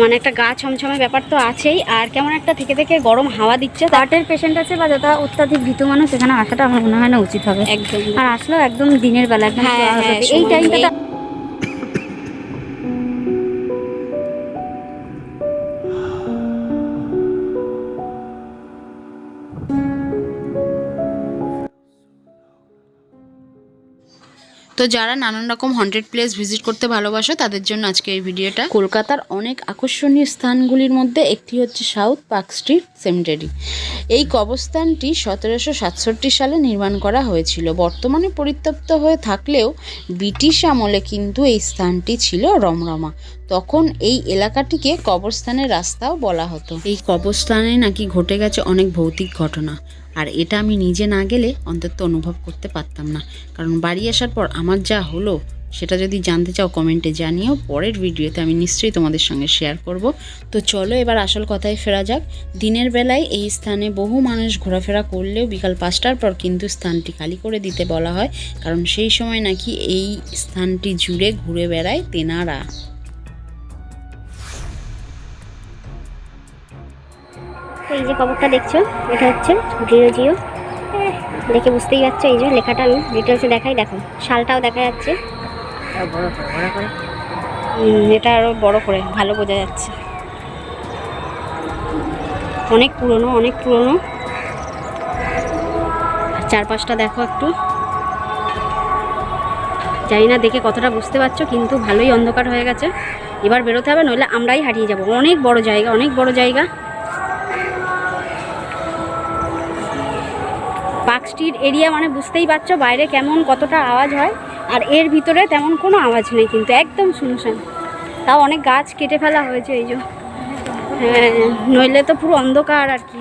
মানে একটা গা ছমছমে ব্যাপার তো আছেই। আর কেমন একটা থেকে থেকে গরম হাওয়া দিচ্ছে। হার্টের পেশেন্ট আছে বা যারা অত্যাধিক ভীত মানুষ সেখানে আসাটা আমার মনে হয় না উচিত হবে। একদম। আর আসলেও একদম দিনের বেলা হ্যাঁ, হ্যাঁ, এই টাইমটা তো যারা নানান রকম হন্ড্রেড প্লেস ভিজিট করতে ভালোবাসো, তাদের জন্য আজকে এই ভিডিওটা। কলকাতার অনেক আকর্ষণীয় স্থানগুলির মধ্যে একটি হচ্ছে সাউথ পার্ক স্ট্রিট সেমিটারি এই কবরস্থানটি সতেরোশো সাতষট্টি সালে নির্মাণ করা হয়েছিল। বর্তমানে পরিত্যক্ত হয়ে থাকলেও ব্রিটিশ আমলে কিন্তু এই স্থানটি ছিল রমরমা। তখন এই এলাকাটিকে কবরস্থানের রাস্তাও বলা হতো। এই কবরস্থানে নাকি ঘটে গেছে অনেক ভৌতিক ঘটনা। আর এটা আমি নিজে না গেলে অন্তত অনুভব করতে পারতাম না। কারণ বাড়ি আসার পর আমার যা হলো, সেটা যদি জানতে চাও কমেন্টে জানিও। পরের ভিডিওতে আমি নিশ্চয়ই তোমাদের সঙ্গে শেয়ার করব। তো চলো এবার আসল কথায় ফেরা যাক। দিনের বেলায় এই স্থানে বহু মানুষ ঘোরাফেরা করলেও বিকাল পাঁচটার পর কিন্তু স্থানটি খালি করে দিতে বলা হয়। কারণ সেই সময় নাকি এই স্থানটি জুড়ে ঘুরে বেড়ায় তেনারা। এই যে খবরটা দেখছ, এটা হচ্ছে জিও জিও দেখে বুঝতেই পারছ, এই যে লেখাটা আমি ডিটেলসে দেখাই, দেখো, শালটাও দেখা যাচ্ছে। এটা আরও বড় করে, ভালো বোঝা যাচ্ছে। অনেক পুরনো অনেক পুরনো। চারপাশটা দেখো একটু। জানি না দেখে কতটা বুঝতে পারছ, কিন্তু ভালোই অন্ধকার হয়ে গেছে। এবার বেরোতে হবে, নইলে আমরাই হারিয়ে যাব। অনেক বড় জায়গা, অনেক বড় জায়গা। পার্ক এরিয়া মানে বুঝতেই পারছ বাইরে কেমন কতটা আওয়াজ হয়, আর এর ভিতরে তেমন কোনো আওয়াজ নেই কিন্তু একদম শুনশান। তাও অনেক গাছ কেটে ফেলা হয়েছে, এই যে। হ্যাঁ নইলে তো পুরো অন্ধকার আর কি।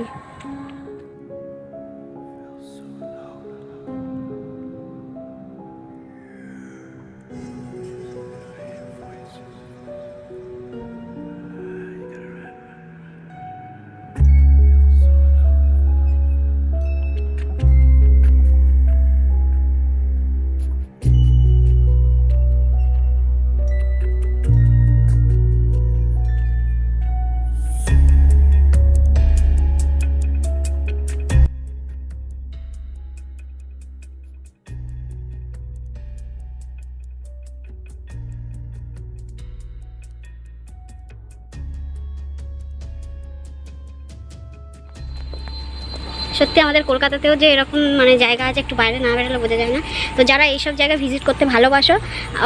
সত্যি আমাদের কলকাতাতেও যে এরকম মানে জায়গা আছে একটু বাইরে না বেরোলে বোঝা যায় না। তো যারা এইসব জায়গা ভিজিট করতে ভালোবাসো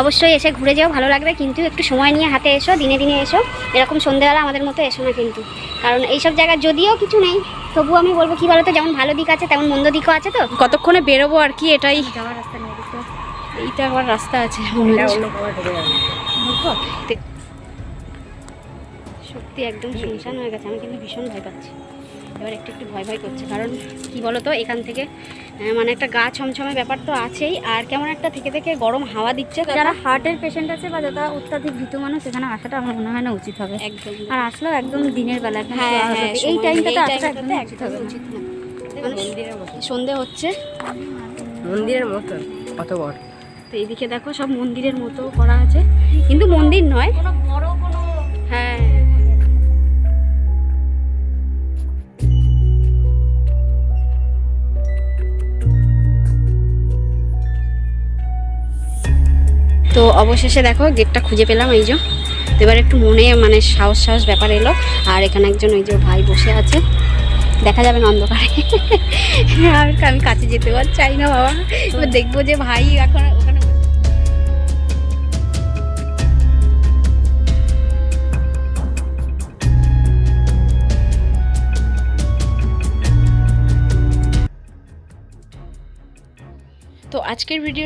অবশ্যই এসে ঘুরে যাও ভালো লাগবে। কিন্তু একটু সময় নিয়ে হাতে এসো দিনে দিনে এসো। এরকম সন্ধ্যেবেলা আমাদের মতো এসো না কিন্তু। কারণ এইসব জায়গা যদিও কিছু নেই তবু আমি বলব কি বলতো যেমন ভালো দিক আছে তেমন মন্দ দিকও আছে তো। কতক্ষণে বেরোবো আর কি এটাই? যাওয়ার রাস্তা নেই এইটা আবার রাস্তা আছে সত্যি একদম শুনশান হয়ে গেছে আমি কিন্তু ভীষণ ভয় পাচ্ছি। এবার একটু একটু ভয় ভয় করছে। কারণ কি বলতো এখান থেকে মানে একটা গা ছমছমে ব্যাপার তো আছেই। আর কেমন একটা থেকে থেকে গরম হাওয়া দিচ্ছে। যারা হার্টের পেশেন্ট আছে বা যারা অত্যাধিক ভীতু মানুষ সেখানে আসাটা আমার মনে হয় না উচিত হবে। একদম। আর আসলেও একদম দিনের বেলা হ্যাঁ হ্যাঁ এই টাইমটাতে আসাটা একদম উচিত হবে না। উচিত না। মানে সন্ধে হচ্ছে। মন্দিরের মতো কত বড়। তো এইদিকে দেখো সব মন্দিরের মতো করা আছে। কিন্তু মন্দির নয় তো অবশেষে দেখো গেটটা খুঁজে পেলাম এই যে। এবার একটু মনে মানে সাহস সাহস ব্যাপার এলো। আর এখানে একজন ওই যে ভাই বসে আছে। দেখা যাবে না অন্ধকারে। আর আমি কাছে যেতে পার চাই না বাবা। এবার দেখব যে ভাই এখন তো আজকের ভিডিও